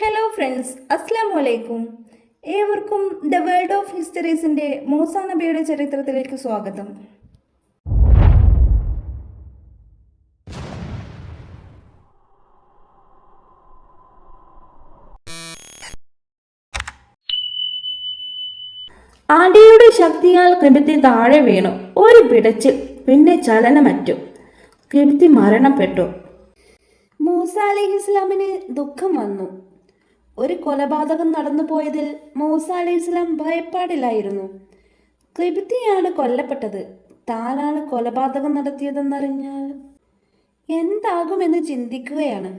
Hello friends അസ്സാം വലൈക്കും ഏവർക്കും ദ വേൾഡ് ഓഫ് ഹിസ്റ്ററീസിന്റെ മൂസാ നബിയുടെ ചരിത്രത്തിലേക്ക് സ്വാഗതം. അടിയുടെ ശക്തിയാൽ കിബിത്തി താഴെ വീണു. ഒരു പിടച്ചിൽ പിന്നെ ചലനമറ്റു. കിബിത്തി മരണപ്പെട്ടു. മൂസ അലി ഇസ്ലാമിന് ദുഃഖം വന്നു. ഒരു കൊലപാതകം നടന്നു പോയതിൽ മൂസ അലൈഹി ഇസ്ലാം ഭയപ്പാടിലായിരുന്നു. കൃപിത്തിയാണ് കൊല്ലപ്പെട്ടത്. താനാണ് കൊലപാതകം നടത്തിയതെന്നറിഞ്ഞാൽ എന്താകുമെന്ന് ചിന്തിക്കുകയാണ്.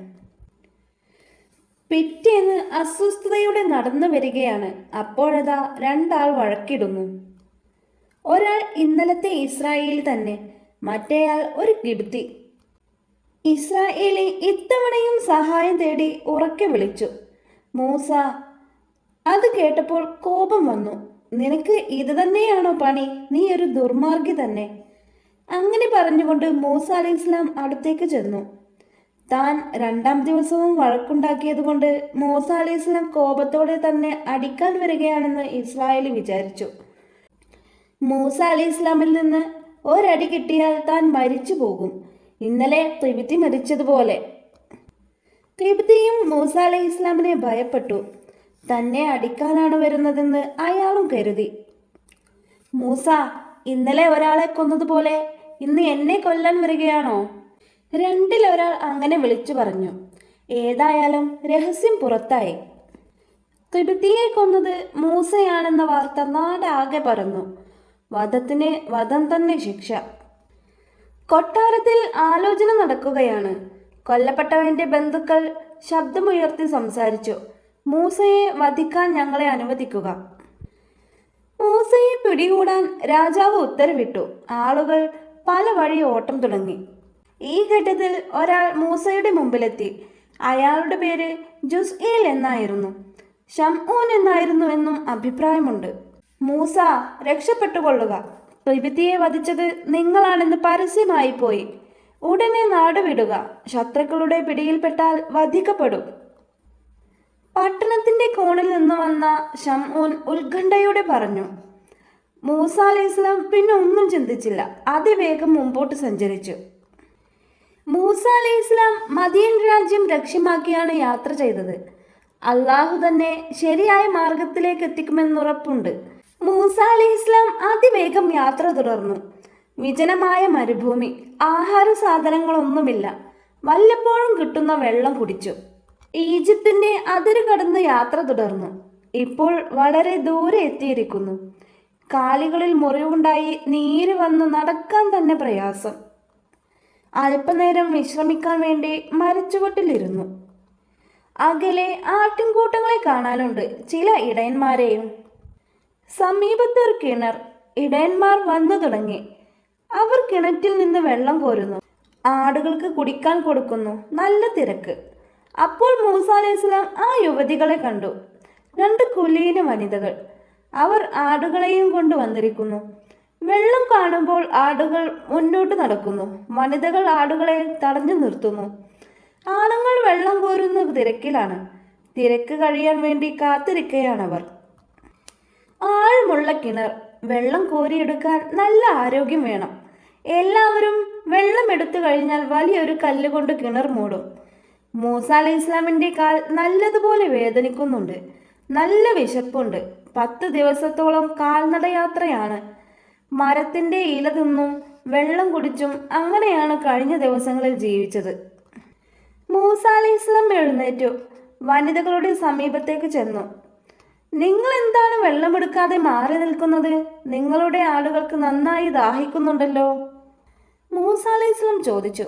പിറ്റേന്ന് അസ്വസ്ഥതയോടെ നടന്നു വരികയാണ്. അപ്പോഴതാ രണ്ടാൾ വഴക്കിടുന്നു. ഒരാൾ ഇന്നലത്തെ ഇസ്രായേൽ തന്നെ മറ്റേയാൾ ഒരു കിബ്തി ഇസ്രായേലി ഇത്തവണയും സഹായം തേടി ഉറക്കെ വിളിച്ചു. മൂസ അത് കേട്ടപ്പോൾ കോപം വന്നു. നിനക്ക് ഇത് തന്നെയാണോ പണി? നീ ഒരു ദുർമാർഗി തന്നെ. അങ്ങനെ പറഞ്ഞുകൊണ്ട് മൂസ അലി ഇസ്ലാം അടുത്തേക്ക് ചെന്നു. താൻ രണ്ടാം ദിവസവും വഴക്കുണ്ടാക്കിയത് കൊണ്ട് മൂസ അലി ഇസ്ലാം കോപത്തോടെ തന്നെ അടിക്കാൻ വരികയാണെന്ന് ഇസ്രായേൽ വിചാരിച്ചു. മൂസ അലി ഇസ്ലാമിൽ നിന്ന് ഒരടി കിട്ടിയാൽ താൻ മരിച്ചു പോകും ഇന്നലെ തിബിത്തി മരിച്ചതുപോലെ. തിബിത്തിയും മൂസ അലൈഹി ഇസ്ലാമിനെ ഭയപ്പെട്ടു. തന്നെ അടിക്കാനാണ് വരുന്നതെന്ന് അയാളും കരുതി. മൂസ ഇന്നലെ ഒരാളെ കൊന്നതുപോലെ ഇന്ന് എന്നെ കൊല്ലാൻ വരികയാണോ? രണ്ടിലൊരാൾ അങ്ങനെ വിളിച്ചു പറഞ്ഞു. ഏതായാലും രഹസ്യം പുറത്തായി. തിബിത്തിയെ കൊന്നത് മൂസയാണെന്ന വാർത്ത നാടാകെ പറഞ്ഞു വധത്തിന് വധം തന്നെ ശിക്ഷ. കൊട്ടാരത്തിൽ ആലോചന നടക്കുകയാണ്. കൊല്ലപ്പെട്ടവന്റെ ബന്ധുക്കൾ ശബ്ദമുയർത്തി സംസാരിച്ചു. മൂസയെ വധിക്കാൻ ഞങ്ങളെ അനുവദിക്കുക. മൂസയെ പിടികൂടാൻ രാജാവ് ഉത്തരവിട്ടു. ആളുകൾ പല വഴി ഓട്ടം തുടങ്ങി. ഈ ഘട്ടത്തിൽ ഒരാൾ മൂസയുടെ മുമ്പിലെത്തി. അയാളുടെ പേര് ജുസ്ഇൽ എന്നായിരുന്നു. ഷംഊൻ എന്നായിരുന്നു എന്നും അഭിപ്രായമുണ്ട്. മൂസ രക്ഷപ്പെട്ടുകൊള്ളുക. ത്രിപിത്തിയെ വധിച്ചത് നിങ്ങളാണെന്ന് പരസ്യമായി പോയി. ഉടനെ നാട് വിടുക ശത്രുക്കളുടെ പിടിയിൽപ്പെട്ടാൽ വധിക്കപ്പെടും. പട്ടണത്തിന്റെ കോണിൽ നിന്ന് വന്ന ഷംഊൻ ഉത്കണ്ഠയോടെ പറഞ്ഞു മൂസ അലൈഹി ഇസ്ലാം പിന്നെ ഒന്നും ചിന്തിച്ചില്ല. അതിവേഗം മുമ്പോട്ട് സഞ്ചരിച്ചു. മൂസ അലൈഹി ഇസ്ലാം മദിയൻ രാജ്യം ലക്ഷ്യമാക്കിയാണ് യാത്ര ചെയ്തത്. അള്ളാഹു തന്നെ ശരിയായ മാർഗത്തിലേക്ക് എത്തിക്കുമെന്നുറപ്പുണ്ട്. മൂസ അലൈഹി ഇസ്ലാം അതിവേഗം യാത്ര തുടർന്നു. വിജനമായ മരുഭൂമി. ആഹാര സാധനങ്ങളൊന്നുമില്ല. വല്ലപ്പോഴും കിട്ടുന്ന വെള്ളം കുടിച്ചു. ഈജിപ്തിന്റെ അതിര് കടന്ന് യാത്ര തുടർന്നു. ഇപ്പോൾ വളരെ ദൂരെ എത്തിയിരിക്കുന്നു. കാലുകളിൽ മുറിവുണ്ടായി നീര് വന്ന് നടക്കാൻ തന്നെ പ്രയാസം. അല്പനേരം വിശ്രമിക്കാൻ വേണ്ടി മരച്ചുവട്ടിലിരുന്നു. അകലെ ആട്ടിൻകൂട്ടങ്ങളെ കാണാനുണ്ട് ചില ഇടയന്മാരെയും. സമീപത്തൊരു കിണർ. ഇടയന്മാർ വന്നു തുടങ്ങി. അവർ കിണറ്റിൽ നിന്ന് വെള്ളം കോരുന്നു. ആടുകൾക്ക് കുടിക്കാൻ കൊടുക്കുന്നു. നല്ല തിരക്ക്. അപ്പോൾ മൂസ അലൈഹിസ്ലാം ആ യുവതികളെ കണ്ടു. രണ്ട് കുലീന വനിതകൾ. അവർ ആടുകളെയും കൊണ്ട് വന്നിരിക്കുന്നു. വെള്ളം കാണുമ്പോൾ ആടുകൾ മുന്നോട്ട് നടക്കുന്നു. വനിതകൾ ആടുകളെ തടഞ്ഞു നിർത്തുന്നു. ആണുങ്ങൾ വെള്ളം കോരുന്ന തിരക്കിലാണ്. തിരക്ക് കഴിയാൻ വേണ്ടി കാത്തിരിക്കുകയാണവർ ആഴമുള്ള കിണർ. വെള്ളം കോരിയെടുക്കാൻ നല്ല ആരോഗ്യം വേണം. എല്ലാവരും വെള്ളം എടുത്തു കഴിഞ്ഞാൽ വലിയൊരു കല്ലുകൊണ്ട് കിണർ മൂടും. മൂസ അലി ഇസ്ലാമിന്റെ കാൽ നല്ലതുപോലെ വേദനിക്കുന്നുണ്ട്. നല്ല വിശപ്പുണ്ട്. പത്ത് ദിവസത്തോളം കാൽനടയാത്രയാണ്. മരത്തിന്റെ ഇല തിന്നും വെള്ളം കുടിച്ചും അങ്ങനെയാണ് കഴിഞ്ഞ ദിവസങ്ങളിൽ ജീവിച്ചത്. മൂസ അലി ഇസ്ലാം എഴുന്നേറ്റു. വനിതകളുടെ സമീപത്തേക്ക് ചെന്നു. നിങ്ങൾ എന്താണ് വെള്ളമെടുക്കാതെ മാറി നിൽക്കുന്നത്? നിങ്ങളുടെ ആളുകൾക്ക് നന്നായി ദാഹിക്കുന്നുണ്ടല്ലോ. മൂസ അലൈഹി ചോദിച്ചു.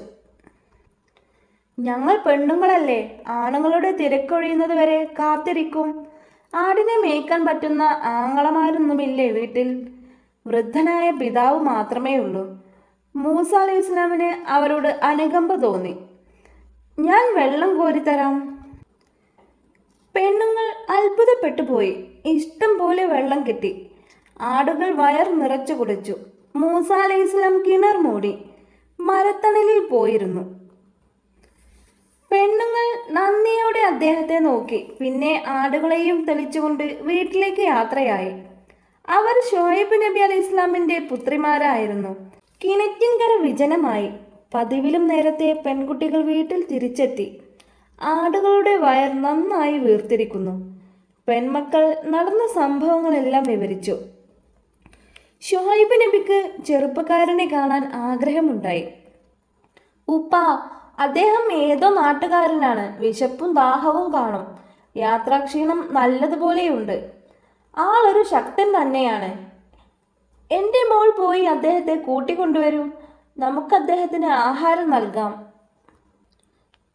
ഞങ്ങൾ പെണ്ണുങ്ങളല്ലേ ആണുങ്ങളുടെ തിരക്കൊഴിയുന്നത് വരെ കാത്തിരിക്കും. ആടിനെ മേയ്ക്കാൻ പറ്റുന്ന ആങ്ങളമാരൊന്നുമില്ലേ വീട്ടിൽ? വൃദ്ധനായ പിതാവ് മാത്രമേ ഉള്ളൂ. മൂസ അലൈഹി ഇസ്ലാമിന് അവരോട് അനുകമ്പ തോന്നി. ഞാൻ വെള്ളം കോരിത്തരാം. പെണ്ണുങ്ങൾ അത്ഭുതപ്പെട്ടു പോയി. ഇഷ്ടം പോലെ വെള്ളം കിട്ടി. ആടുകൾ വയർ നിറച്ചു കുടിച്ചു. മൂസ അലൈഹി കിണർ മൂടി മരത്തണലിൽ പോയിരുന്നു. പെണ്ണുങ്ങൾ നന്ദിയോടെ അദ്ദേഹത്തെ നോക്കി. പിന്നെ ആടുകളെയും തെളിച്ചുകൊണ്ട് വീട്ടിലേക്ക് യാത്രയായി. അവർ ഷോയബ് നബി അലി ഇസ്ലാമിന്റെ പുത്രിമാരായിരുന്നു. കിണറ്റിൻകര വിജനമായി. പതിവിലും നേരത്തെ പെൺകുട്ടികൾ വീട്ടിൽ തിരിച്ചെത്തി. ആടുകളുടെ വയർ നന്നായി വീർത്തിരിക്കുന്നു. പെൺമക്കൾ നടന്ന സംഭവങ്ങളെല്ലാം വിവരിച്ചു. ഷുഹൈബ് നബിക്ക് ചെറുപ്പക്കാരനെ കാണാൻ ആഗ്രഹമുണ്ടായി. ഉപ്പ അദ്ദേഹം ഏതോ നാട്ടുകാരനാണ്. വിശപ്പും ദാഹവും കാണും. യാത്രാക്ഷീണം നല്ലതുപോലെയുണ്ട്. ആളൊരു ശക്തൻ തന്നെയാണ്. എന്റെ മോൾ പോയി അദ്ദേഹത്തെ കൂട്ടിക്കൊണ്ടുവരും. നമുക്ക് അദ്ദേഹത്തിന് ആഹാരം നൽകാം.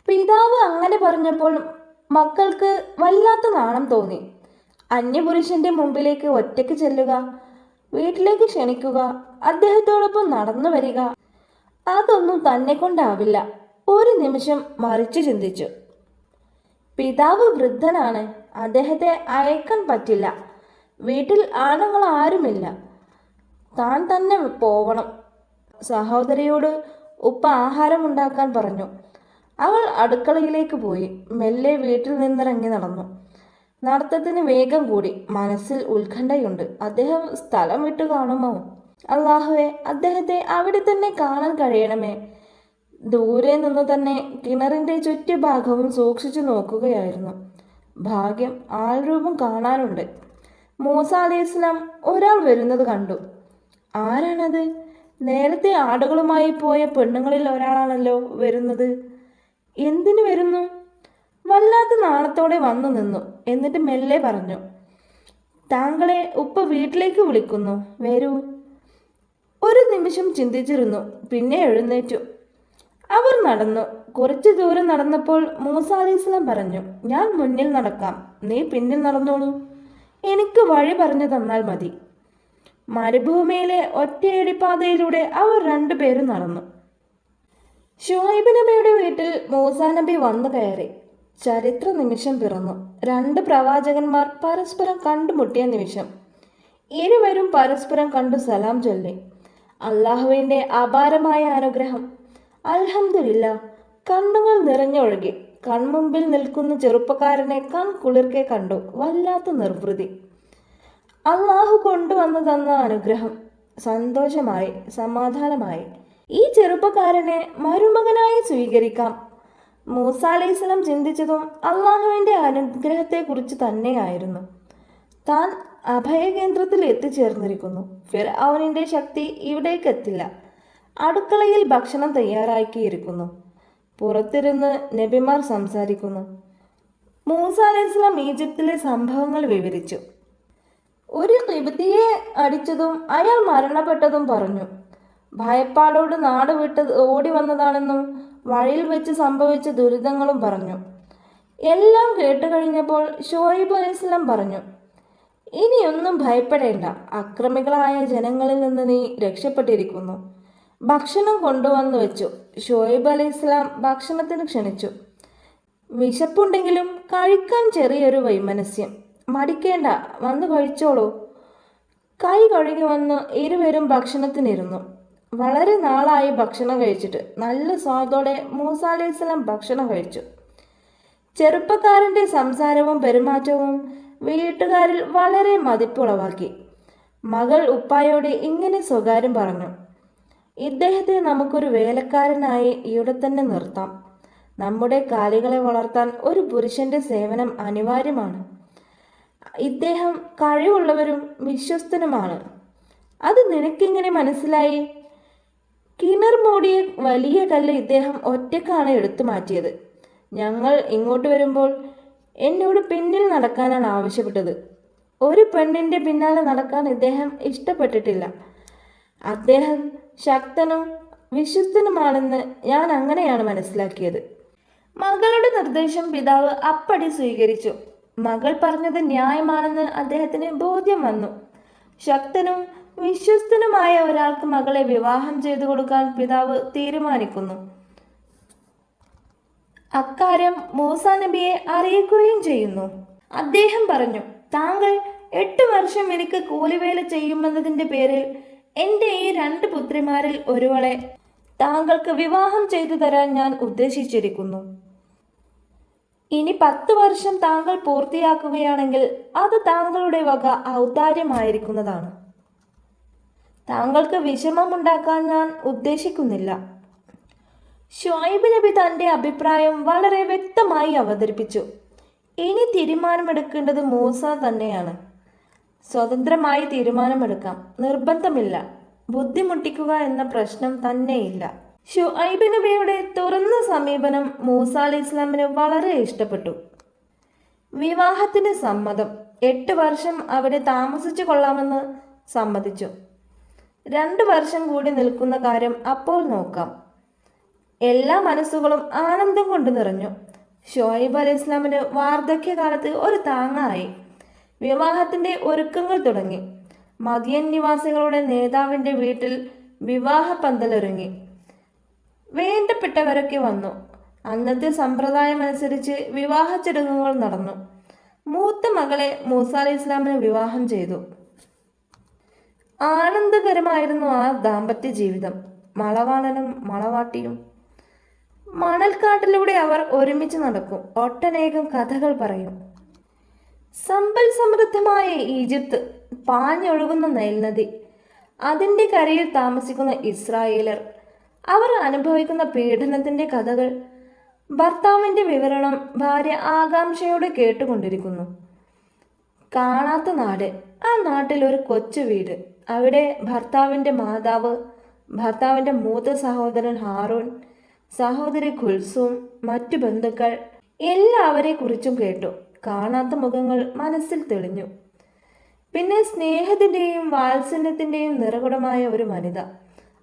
പിതാവ് അങ്ങനെ പറഞ്ഞപ്പോൾ മക്കൾക്ക് വല്ലാത്ത നാണം തോന്നി. അന്യപുരുഷന്റെ മുമ്പിലേക്ക് ഒറ്റയ്ക്ക് ചെല്ലുക വീട്ടിലേക്ക് ക്ഷണിക്കുക അദ്ദേഹത്തോടൊപ്പം നടന്നു വരിക അതൊന്നും തന്നെ കൊണ്ടാവില്ല. ഒരു നിമിഷം മറിച്ചു ചിന്തിച്ചു. പിതാവ് വൃദ്ധനാണ് അദ്ദേഹത്തെ അയക്കാൻ പറ്റില്ല. വീട്ടിൽ ആണുങ്ങൾ ആരുമില്ല. താൻ തന്നെ പോവണം. സഹോദരിയോട് ഉപ്പ ആഹാരം ഉണ്ടാക്കാൻ പറഞ്ഞു. അവൾ അടുക്കളയിലേക്ക് പോയി. മെല്ലെ വീട്ടിൽ നിന്നിറങ്ങി നടന്നു. നടത്തത്തിന് വേഗം കൂടി. മനസ്സിൽ ഉത്കണ്ഠയുണ്ട്. അദ്ദേഹം സ്ഥലം വിട്ടു കാണുമോ? അള്ളാഹുവെ അദ്ദേഹത്തെ അവിടെ തന്നെ കാണാൻ കഴിയണമേ. ദൂരെ നിന്ന് തന്നെ കിണറിന്റെ ചുറ്റുഭാഗവും സൂക്ഷിച്ചു നോക്കുകയായിരുന്നു. ഭാഗ്യം ആൾരൂപം കാണാനുണ്ട്. മൂസ അലൈഹി ഒരാൾ വരുന്നത് കണ്ടു. ആരാണത്? നേരത്തെ ആടുകളുമായി പോയ പെണ്ണുങ്ങളിൽ ഒരാളാണല്ലോ വരുന്നത്. എന്തിനു വരുന്നു? വല്ലാത്ത നാണത്തോടെ വന്നു നിന്നു എന്നിട്ട് മെല്ലെ പറഞ്ഞു താങ്കളെ ഉപ്പ വീട്ടിലേക്ക് വിളിക്കുന്നു. വരൂ. ഒരു നിമിഷം ചിന്തിച്ചിരുന്നു പിന്നെ എഴുന്നേറ്റു. അവർ നടന്നു. കുറച്ചു ദൂരം നടന്നപ്പോൾ മൂസ അലൈഹി ഇസ്ലാം പറഞ്ഞു ഞാൻ മുന്നിൽ നടക്കാം. നീ പിന്നിൽ നടന്നോളൂ. എനിക്ക് വഴി പറഞ്ഞു തന്നാൽ മതി. മരുഭൂമിയിലെ ഒറ്റയടിപ്പാതയിലൂടെ അവർ രണ്ടുപേരും നടന്നു. ഷുഹൈബ് നബിയുടെ വീട്ടിൽ മൂസാ നബി വന്നു കയറി. ചരിത്ര നിമിഷം പിറന്നു. രണ്ട് പ്രവാചകന്മാർ പരസ്പരം കണ്ടുമുട്ടിയ നിമിഷം ഇരുവരും പരസ്പരം കണ്ടു സലാം ചൊല്ലി. അള്ളാഹുവിന്റെ അപാരമായ അനുഗ്രഹം. അൽഹമില്ല കണ്ണുകൾ നിറഞ്ഞൊഴുകി. കൺമുമ്പിൽ നിൽക്കുന്ന ചെറുപ്പക്കാരനെ കൺ കുളിർക്കെ കണ്ടു. വല്ലാത്ത നിർവൃതി. അള്ളാഹു കൊണ്ടുവന്നു തന്ന അനുഗ്രഹം. സന്തോഷമായി സമാധാനമായി. ഈ ചെറുപ്പക്കാരനെ മരുമകനായി സ്വീകരിക്കാം. മൂസ അലൈഹിസ്ലം ചിന്തിച്ചതും അള്ളാഹുവിന്റെ അനുഗ്രഹത്തെക്കുറിച്ച് തന്നെയായിരുന്നു. താൻ അഭയകേന്ദ്രത്തിൽ എത്തിച്ചേർന്നിരിക്കുന്നു. ഫിർ ഫിർഔനിന്റെ ശക്തി ഇവിടേക്കെത്തില്ല. അടുക്കളയിൽ ഭക്ഷണം തയ്യാറാക്കിയിരിക്കുന്നു. പുറത്തിരുന്ന് നബിമാർ സംസാരിക്കുന്നു. മൂസ അലൈഹിസ്ലാം ഈജിപ്തിലെ സംഭവങ്ങൾ വിവരിച്ചു. ഒരു കിബിത്തിയെ അടിച്ചതും അയാൾ മരണപ്പെട്ടതും പറഞ്ഞു. ഭയപ്പാടോട് നാട് വിട്ട് ഓടി വന്നതാണെന്നും വഴിയിൽ വെച്ച് സംഭവിച്ച ദുരിതങ്ങളും പറഞ്ഞു. എല്ലാം കേട്ടു കഴിഞ്ഞപ്പോൾ ഷോയിബ് അലൈഹിസ്ലാം പറഞ്ഞു ഇനിയൊന്നും ഭയപ്പെടേണ്ട. അക്രമികളായ ജനങ്ങളിൽ നിന്ന് നീ രക്ഷപ്പെട്ടിരിക്കുന്നു. ഭക്ഷണം കൊണ്ടുവന്നു വെച്ചു. ഷോയിബ് അലൈഹി ഇസ്ലാം ഭക്ഷണത്തിന് ക്ഷണിച്ചു. വിശപ്പുണ്ടെങ്കിലും കഴിക്കാൻ ചെറിയൊരു വൈമനസ്യം. മടിക്കേണ്ട. വന്ന് കഴിച്ചോളൂ. കൈ കഴുകി വന്ന് ഇരുവരും ഭക്ഷണത്തിനിരുന്നു. വളരെ നാളായി ഭക്ഷണം കഴിച്ചിട്ട് നല്ല സ്വാദോടെ മൂസാലിസ്ലം ഭക്ഷണം കഴിച്ചു. ചെറുപ്പക്കാരന്റെ സംസാരവും പെരുമാറ്റവും വീട്ടുകാരിൽ വളരെ മതിപ്പുളവാക്കി. മകൾ ഉപ്പായോട് ഇങ്ങനെ സ്വകാര്യം പറഞ്ഞു. ഇദ്ദേഹത്തെ നമുക്കൊരു വേലക്കാരനായി ഇവിടെ തന്നെ നിർത്താം. നമ്മുടെ കാലികളെ വളർത്താൻ ഒരു പുരുഷന്റെ സേവനം അനിവാര്യമാണ്. ഇദ്ദേഹം കഴിവുള്ളവരും വിശ്വസ്തനുമാണ്. അത് നിനക്കെങ്ങനെ മനസ്സിലായി? കിണർ മൂടിയ വലിയ കല്ല് ഇദ്ദേഹം ഒറ്റക്കാണ് എടുത്തു മാറ്റിയത്. ഞങ്ങൾ ഇങ്ങോട്ട് വരുമ്പോൾ എന്നോട് പിന്നിൽ നടക്കാനാണ് ആവശ്യപ്പെട്ടത്. ഒരു പെണ്ണിന്റെ പിന്നാലെ നടക്കാൻ ഇദ്ദേഹം ഇഷ്ടപ്പെട്ടിട്ടില്ല. അദ്ദേഹം ശക്തനും വിശുദ്ധനുമാണെന്ന് ഞാൻ അങ്ങനെയാണ് മനസ്സിലാക്കിയത്. മകളുടെ നിർദ്ദേശം പിതാവ് അപ്പടി സ്വീകരിച്ചു. മകൾ പറഞ്ഞത് ന്യായമാണെന്ന് അദ്ദേഹത്തിന് ബോധ്യം വന്നു. ശക്തനും വിശ്വസ്തനുമായ ഒരാൾക്ക് മകളെ വിവാഹം ചെയ്തു കൊടുക്കാൻ പിതാവ് തീരുമാനിക്കുന്നു. അക്കാര്യം മൂസ നബിയെ അറിയിക്കുകയും ചെയ്യുന്നു. അദ്ദേഹം പറഞ്ഞു താങ്കൾ എട്ട് വർഷം എനിക്ക് കൂലിവേല ചെയ്യുമെന്നതിന്റെ പേരിൽ എന്റെ ഈ രണ്ട് പുത്രിമാരിൽ ഒരുവളെ താങ്കൾക്ക് വിവാഹം ചെയ്തു തരാൻ ഞാൻ ഉദ്ദേശിച്ചിരിക്കുന്നു. ഇനി പത്ത് വർഷം താങ്കൾ പൂർത്തിയാക്കുകയാണെങ്കിൽ അത് താങ്കളുടെ വക ഔദാര്യമായിരിക്കുന്നതാണ്. താങ്കൾക്ക് വിഷമമുണ്ടാക്കാൻ ഞാൻ ഉദ്ദേശിക്കുന്നില്ല. ഷുഐബ് നബി തന്റെ അഭിപ്രായം വളരെ വ്യക്തമായി അവതരിപ്പിച്ചു. ഇനി തീരുമാനമെടുക്കേണ്ടത് മൂസ തന്നെയാണ്. സ്വതന്ത്രമായി തീരുമാനമെടുക്കാം. നിർബന്ധമില്ല. ബുദ്ധിമുട്ടിക്കുക എന്ന പ്രശ്നം തന്നെയില്ല. ഷുഐബ് നബിയുടെ തുറന്ന സമീപനം മൂസ അലി ഇസ്ലാമിന് വളരെ ഇഷ്ടപ്പെട്ടു. വിവാഹത്തിന് സമ്മതം. എട്ട് വർഷം അവിടെ താമസിച്ചു കൊള്ളാമെന്ന് സമ്മതിച്ചു. രണ്ട് വർഷം കൂടി നിൽക്കുന്ന കാര്യം അപ്പോൾ നോക്കാം. എല്ലാ മനസ്സുകളും ആനന്ദം കൊണ്ട് നിറഞ്ഞു. ഷോയിബ് അലി ഇസ്ലാമിന് വാർദ്ധക്യകാലത്ത് ഒരു താങ്ങായി വിവാഹത്തിന്റെ ഒരുക്കങ്ങൾ തുടങ്ങി. മദിയൻ നിവാസികളുടെ നേതാവിന്റെ വീട്ടിൽ വിവാഹ പന്തലൊരുങ്ങി. വേണ്ടപ്പെട്ടവരൊക്കെ വന്നു. അന്നത്തെ സമ്പ്രദായം അനുസരിച്ച് വിവാഹ ചടങ്ങുകൾ നടന്നു. മൂത്ത മകളെ മൂസ അലി ഇസ്ലാമിന് വിവാഹം ചെയ്തു. ആനന്ദകരമായിരുന്നു ആ ദാമ്പത്യ ജീവിതം. മളവാളനും മളവാട്ടിയും. മണൽക്കാട്ടിലൂടെ അവർ ഒരുമിച്ച് നടക്കും. ഒട്ടനേകം കഥകൾ പറയും. സമ്പൽ സമൃദ്ധമായ ഈജിപ്ത് പാഞ്ഞൊഴുകുന്ന നൈൽനദി അതിന്റെ കരയിൽ താമസിക്കുന്ന ഇസ്രായേലർ. അവർ അനുഭവിക്കുന്ന പീഡനത്തിന്റെ കഥകൾ. ഭർത്താവിന്റെ വിവരണം ഭാര്യ ആകാംക്ഷയോടെ കേട്ടുകൊണ്ടിരിക്കുന്നു. കാണാത്ത നാട്. ആ നാട്ടിൽ ഒരു കൊച്ചു വീട്. അവിടെ ഭർത്താവിന്റെ മാതാവ് ഭർത്താവിന്റെ മൂത്ത സഹോദരൻ ഹാറൂൺ സഹോദരി ഖുൽസും മറ്റു ബന്ധുക്കൾ എല്ലാവരെ കുറിച്ചും കേട്ടു. കാണാത്ത മുഖങ്ങൾ മനസ്സിൽ തെളിഞ്ഞു. പിന്നെ സ്നേഹത്തിന്റെയും വാത്സല്യത്തിന്റെയും നിറകുടമായ ഒരു വനിത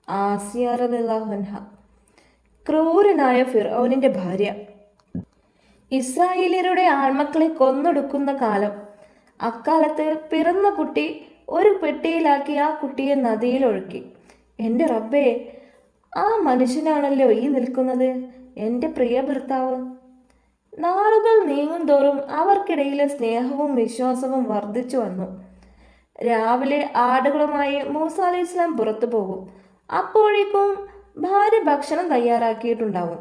ആസിയാറഹ ക്രൂരനായ ഫിറോനിന്റെ ഭാര്യ. ഇസ്രായേലിയരുടെ ആൺമക്കളെ കൊന്നൊടുക്കുന്ന കാലം അക്കാലത്ത് പിറന്ന കുട്ടി ഒരു പെട്ടിയിലാക്കി ആ കുട്ടിയെ നദിയിൽ ഒഴുക്കി. എന്റെ റബ്ബേ ആ മനുഷ്യനാണല്ലോ ഈ നിൽക്കുന്നത്. എന്റെ പ്രിയ ഭർത്താവ്. നാളുകൾ നീങ്ങും തോറും അവർക്കിടയിലെ സ്നേഹവും വിശ്വാസവും വർദ്ധിച്ചു വന്നു. രാവിലെ ആടുകളുമായി മൂസ ഇസ്ലാം പുറത്തു പോകും. അപ്പോഴേക്കും ഭാര്യ ഭക്ഷണം തയ്യാറാക്കിയിട്ടുണ്ടാവും.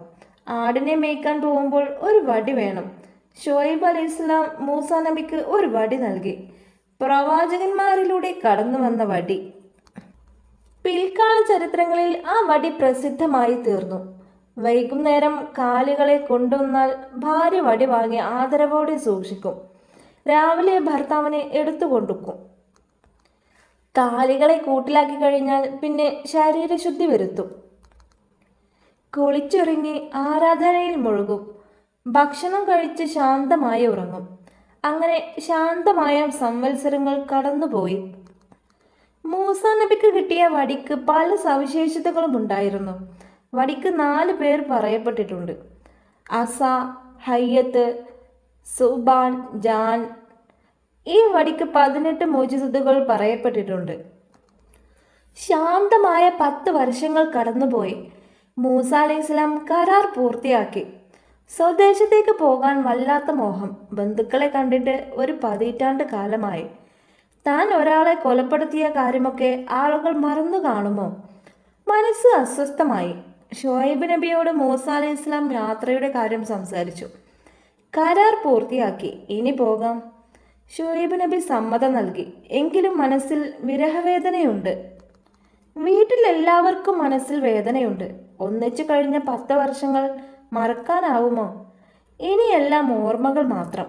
ആടിനെ മേയ്ക്കാൻ പോകുമ്പോൾ ഒരു വടി വേണം. ഷോയിബ് അലൈഹി ഇസ്ലാം മൂസ നബിക്ക് ഒരു വടി നൽകി. പ്രവാചകന്മാരിലൂടെ കടന്നു വന്ന വടി. പിൽക്കാല ചരിത്രങ്ങളിൽ ആ വടി പ്രസിദ്ധമായി തീർന്നു. വൈകുന്നേരം കാലുകളെ കൊണ്ടുവന്നാൽ ഭാര്യ വടി വാങ്ങി ആദരവോടെ സൂക്ഷിക്കും. രാവിലെ ഭർത്താവിനെ എടുത്തു കൊണ്ടുക്കും കാലുകളെ കൂട്ടിലാക്കി കഴിഞ്ഞാൽ പിന്നെ ശരീരശുദ്ധി വരുത്തും. കുളിച്ചൊരുങ്ങി ആരാധനയിൽ മുഴുകും. ഭക്ഷണം കഴിച്ച് ശാന്തമായി ഉറങ്ങും. അങ്ങനെ ശാന്തമായ സംവത്സരങ്ങൾ കടന്നുപോയി. മൂസ നബിക്ക് കിട്ടിയ വടിക്ക് പല സവിശേഷതകളും ഉണ്ടായിരുന്നു. വടിക്ക് നാല് പേർ പറയപ്പെട്ടിട്ടുണ്ട്. അസ ഹയ്യത്ത് സുബാൻ ജാൻ. ഈ വടിക്ക് പതിനെട്ട് മോചിതകൾ പറയപ്പെട്ടിട്ടുണ്ട്. ശാന്തമായ പത്ത് വർഷങ്ങൾ കടന്നുപോയി. മൂസ അലൈഹി ഇസ്ലാം കരാർ പൂർത്തിയാക്കി. സ്വദേശത്തേക്ക് പോകാൻ വല്ലാത്ത മോഹം. ബന്ധുക്കളെ കണ്ടിട്ട് ഒരു പതിറ്റാണ്ട് കാലമായി. താൻ ഒരാളെ കൊലപ്പെടുത്തിയ കാര്യമൊക്കെ ആളുകൾ മറന്നു കാണുമോ? മനസ്സ് അസ്വസ്ഥമായി. ഷോയിബ് നബിയോട് മൂസ അലി ഇസ്ലാം യാത്രയുടെ കാര്യം സംസാരിച്ചു. കരാർ പൂർത്തിയാക്കി. ഇനി പോകാം. ഷുഹൈബ് നബി സമ്മതം നൽകി. എങ്കിലും മനസ്സിൽ വിരഹവേദനയുണ്ട്. വീട്ടിലെല്ലാവർക്കും മനസ്സിൽ വേദനയുണ്ട്. ഒന്നിച്ചു കഴിഞ്ഞ പത്ത് വർഷങ്ങൾ മറക്കാനാവുമോ? ഇനിയെല്ലാം ഓർമ്മകൾ മാത്രം.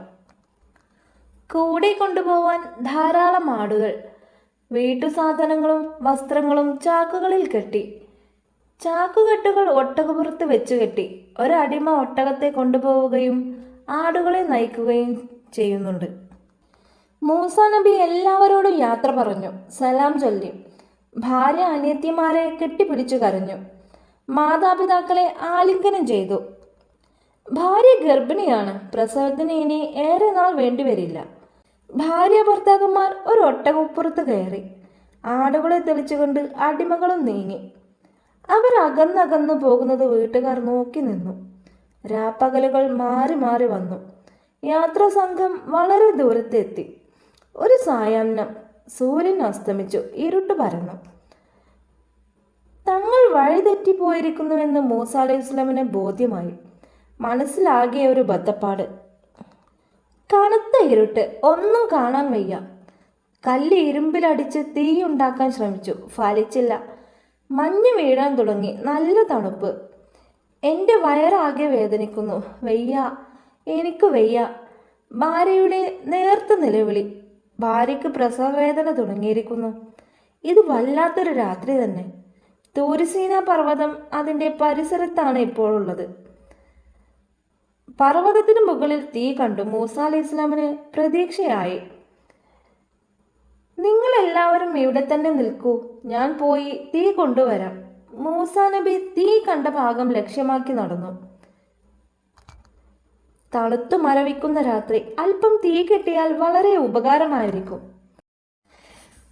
കൂടെ കൊണ്ടുപോവാൻ ധാരാളം ആടുകൾ. വീട്ടുസാധനങ്ങളും വസ്ത്രങ്ങളും ചാക്കുകളിൽ കെട്ടി. ചാക്കുകെട്ടുകൾ ഒട്ടകപ്പുറത്ത് വെച്ച് കെട്ടി. ഒരടിമ ഒട്ടകത്തെ കൊണ്ടുപോവുകയും ആടുകളെ നയിക്കുകയും ചെയ്യുന്നുണ്ട്. മൂസ നബി എല്ലാവരോടും യാത്ര പറഞ്ഞു. സലാം ചൊല്ലി. ഭാര്യ അനിയത്തിമാരെ കെട്ടിപ്പിടിച്ചു കരഞ്ഞു. മാതാപിതാക്കളെ ആലിംഗനം ചെയ്തു. ഭാര്യ ഗർഭിണിയാണ്. പ്രസവത്തിന് ഇനി ഏറെ നാൾ വേണ്ടിവരില്ല ഭാര്യ ഭർത്താക്കന്മാർ ഒരു ഒട്ടകപ്പുറത്ത് കയറി. ആടുകളെ തെളിച്ചുകൊണ്ട് അടിമകളും നീങ്ങി. അവർ അകന്നകന്നു പോകുന്നത് വീട്ടുകാർ നോക്കി നിന്നു. രാപ്പകലുകൾ മാറി മാറി വന്നു. യാത്രാ സംഘം വളരെ ദൂരത്തെത്തി. ഒരു സായാഹ്നം സൂര്യൻ അസ്തമിച്ചു. ഇരുട്ട് പരന്നു. തങ്ങൾ വഴിതെറ്റിപ്പോയിരിക്കുന്നുവെന്ന് മൂസ അലൈഹി ഇസ്ലാമിന് ബോധ്യമായി. മനസ്സിലാകെ ഒരു ബദ്ധപ്പാട്. കനത്ത ഇരുട്ട് ഒന്നും കാണാൻ വയ്യ. കല്ല് ഇരുമ്പിലടിച്ച് തീയുണ്ടാക്കാൻ ശ്രമിച്ചു. ഫലിച്ചില്ല. മഞ്ഞ് വീഴാൻ തുടങ്ങി. നല്ല തണുപ്പ്. എന്റെ വയറാകെ വേദനിക്കുന്നു. വയ്യ. എനിക്ക് വയ്യ. ഭാര്യയുടെ നേർത്ത നിലവിളി. ഭാര്യയ്ക്ക് പ്രസവവേദന തുടങ്ങിയിരിക്കുന്നു. ഇത് വല്ലാത്തൊരു രാത്രി തന്നെ. തൂരിസീന പർവതം അതിന്റെ പരിസരത്താണ് ഇപ്പോഴുള്ളത്. പർവതത്തിന് മുകളിൽ തീ കണ്ടു മൂസ അലി ഇസ്ലാമിന് പ്രതീക്ഷയായി. നിങ്ങൾ എല്ലാവരും ഇവിടെ തന്നെ നിൽക്കൂ ഞാൻ പോയി തീ കൊണ്ടുവരാം. മൂസ നബി തീ കണ്ട ഭാഗം ലക്ഷ്യമാക്കി നടന്നു. തണുത്തു മരവിക്കുന്ന രാത്രി അല്പം തീ കിട്ടിയാൽ വളരെ ഉപകാരമായിരിക്കും.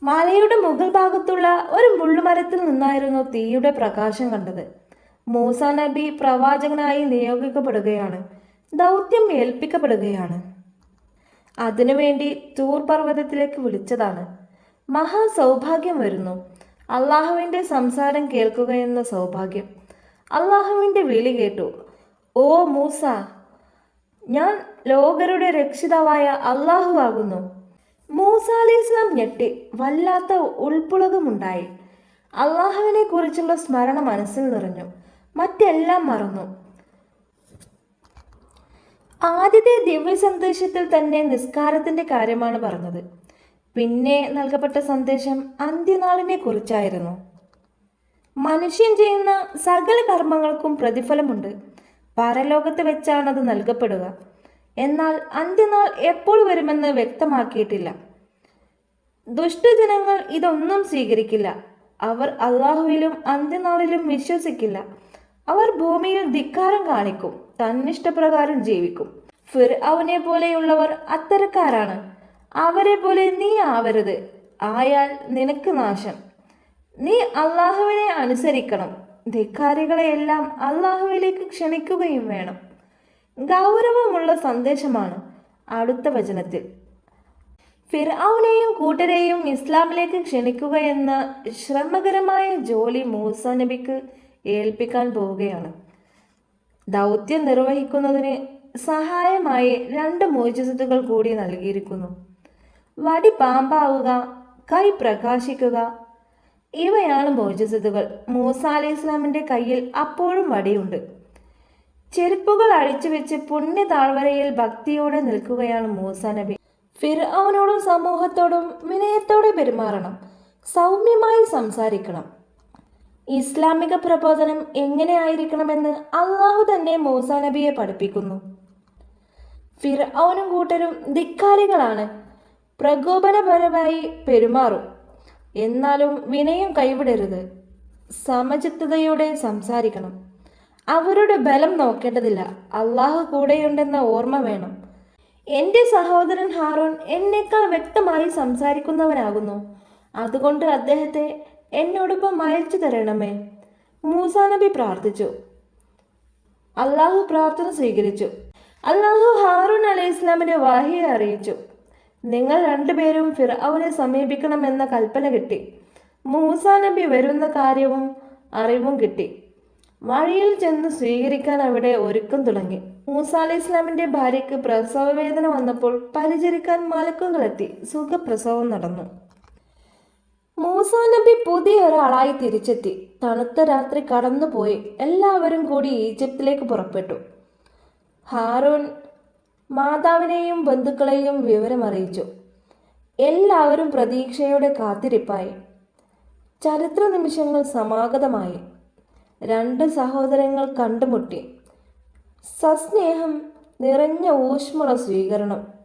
മലയുടെ മുകൾ ഭാഗത്തുള്ള ഒരു മുള്ളുമരത്തിൽ നിന്നായിരുന്നു തീയുടെ പ്രകാശം കണ്ടത്. മൂസ നബി പ്രവാചകനായി നിയോഗിക്കപ്പെടുകയാണ്. ദൗത്യം ഏൽപ്പിക്കപ്പെടുകയാണ്. അതിനുവേണ്ടി തൂർ പർവതത്തിലേക്ക് വിളിച്ചതാണ്. മഹാസൗഭാഗ്യം വരുന്നു. അള്ളാഹുവിന്റെ സംസാരം കേൾക്കുകയെന്ന സൗഭാഗ്യം. അള്ളാഹുവിന്റെ വിളി കേട്ടു. ഓ മൂസ ഞാൻ ലോകരുടെ രക്ഷിതാവായ അള്ളാഹു ആകുന്നു. മൂസ അലൈഹി ഇസ്ലാം ഞെട്ടി. വല്ലാത്ത ഉൾപ്പുളകമുണ്ടായി അള്ളാഹുവിനെ കുറിച്ചുള്ള സ്മരണ മനസ്സിൽ നിറഞ്ഞു. മറ്റെല്ലാം മറന്നു. ആദ്യത്തെ ദിവ്യ സന്ദേശത്തിൽ തന്നെ നിസ്കാരത്തിന്റെ കാര്യമാണ് പറഞ്ഞത്. പിന്നെ നൽകപ്പെട്ട സന്ദേശം അന്ത്യനാളിനെ കുറിച്ചായിരുന്നു. മനുഷ്യൻ ചെയ്യുന്ന സകല കർമ്മങ്ങൾക്കും പ്രതിഫലമുണ്ട്. പരലോകത്ത് വെച്ചാണത് നൽകപ്പെടുക. എന്നാൽ അന്ത്യനാൾ എപ്പോൾ വരുമെന്ന് വ്യക്തമാക്കിയിട്ടില്ല. ദുഷ്ടജനങ്ങൾ ഇതൊന്നും സ്വീകരിക്കില്ല. അവർ അള്ളാഹുവിലും അന്ത്യനാളിലും വിശ്വസിക്കില്ല. അവർ ഭൂമിയിൽ ധിക്കാരം കാണിക്കും തന്നിഷ്ടപ്രകാരം ജീവിക്കും. ഫിർ അവനെ പോലെയുള്ളവർ അത്തരക്കാരാണ്. അവരെ പോലെ നീ ആവരുത്. ആയാൽ നിനക്ക് നാശം. നീ അള്ളാഹുവിനെ അനുസരിക്കണം. ധിക്കാരികളെയെല്ലാം അള്ളാഹുവിലേക്ക് ക്ഷണിക്കുകയും വേണം. ഗൗരവമുള്ള സന്ദേശമാണ് അടുത്ത വചനത്തിൽ. ഫിർഔനെയും കൂട്ടരെയും ഇസ്ലാമിലേക്ക് ക്ഷണിക്കുക എന്ന ശ്രമകരമായ ജോലി മൂസ നബിക്ക് ഏൽപ്പിക്കാൻ പോവുകയാണ്. ദൗത്യം നിർവഹിക്കുന്നതിന് സഹായമായി രണ്ട് മോചിസത്തുകൾ കൂടി നൽകിയിരിക്കുന്നു. വടി പാമ്പാവുക കൈ പ്രകാശിക്കുക ഇവയാണ് മോചിസത്തുകൾ മൂസ അലൈഹി ഇസ്ലാമിന്റെ കയ്യിൽ അപ്പോഴും വടിയുണ്ട്. ചെരുപ്പുകൾ അഴിച്ചു വെച്ച് പുണ്യ താഴ്വരയിൽ ഭക്തിയോടെ നിൽക്കുകയാണ് മൂസ നബി. ഫിർഔനോടും സമൂഹത്തോടും വിനയത്തോടെ പെരുമാറണം. സൗമ്യമായി സംസാരിക്കണം. ഇസ്ലാമിക പ്രബോധനം എങ്ങനെയായിരിക്കണമെന്ന് അള്ളാഹു തന്നെ മൂസ നബിയെ പഠിപ്പിക്കുന്നു. ഫിർഔനും കൂട്ടരും ധിക്കാരികളാണ്. പ്രകോപനപരമായി പെരുമാറും. എന്നാലും വിനയം കൈവിടരുത്. സമചിത്തതയോടെ സംസാരിക്കണം. അവരുടെ ബലം നോക്കേണ്ടതില്ല. അള്ളാഹു കൂടെയുണ്ടെന്ന ഓർമ്മ വേണം. എന്റെ സഹോദരൻ ഹാറൂൺ എന്നേക്കാൾ വ്യക്തമായി സംസാരിക്കുന്നവനാകുന്നു. അതുകൊണ്ട് അദ്ദേഹത്തെ എന്നോടൊപ്പം അയച്ചു തരണമേ. മൂസ നബി പ്രാർത്ഥിച്ചു. അള്ളാഹു പ്രാർത്ഥന സ്വീകരിച്ചു. അള്ളാഹു ഹാറൂൺ അലൈഹി ഇസ്ലാമിനെ വാഹിയെ അറിയിച്ചു. നിങ്ങൾ രണ്ടുപേരും ഫിർഔനെ സമീപിക്കണമെന്ന കൽപ്പന കിട്ടി. മൂസ നബി വരുന്ന കാര്യവും അറിവും കിട്ടി. വഴിയിൽ ചെന്ന് സ്വീകരിക്കാൻ അവിടെ ഒരുക്കം തുടങ്ങി. മൂസ അലൈഹി ഇസ്ലാമിന്റെ ഭാര്യയ്ക്ക് പ്രസവ വേദന വന്നപ്പോൾ പരിചരിക്കാൻ മലക്കുകളെത്തി സുഖപ്രസവം നടന്നു. മൂസ നബി പുതിയ ഒരാളായി തിരിച്ചെത്തി. തണുത്ത രാത്രി കടന്നുപോയി. എല്ലാവരും കൂടി ഈജിപ്തിലേക്ക് പുറപ്പെട്ടു. ഹാറൂൺ മാതാവിനെയും ബന്ധുക്കളെയും വിവരമറിയിച്ചു എല്ലാവരും പ്രതീക്ഷയോടെ കാത്തിരിപ്പായി. ചരിത്ര നിമിഷങ്ങൾ സമാഗതമായി. രണ്ട് സഹോദരങ്ങൾ കണ്ടുമുട്ടി. സസ്നേഹം നിറഞ്ഞ ഊഷ്മള സ്വീകരണം.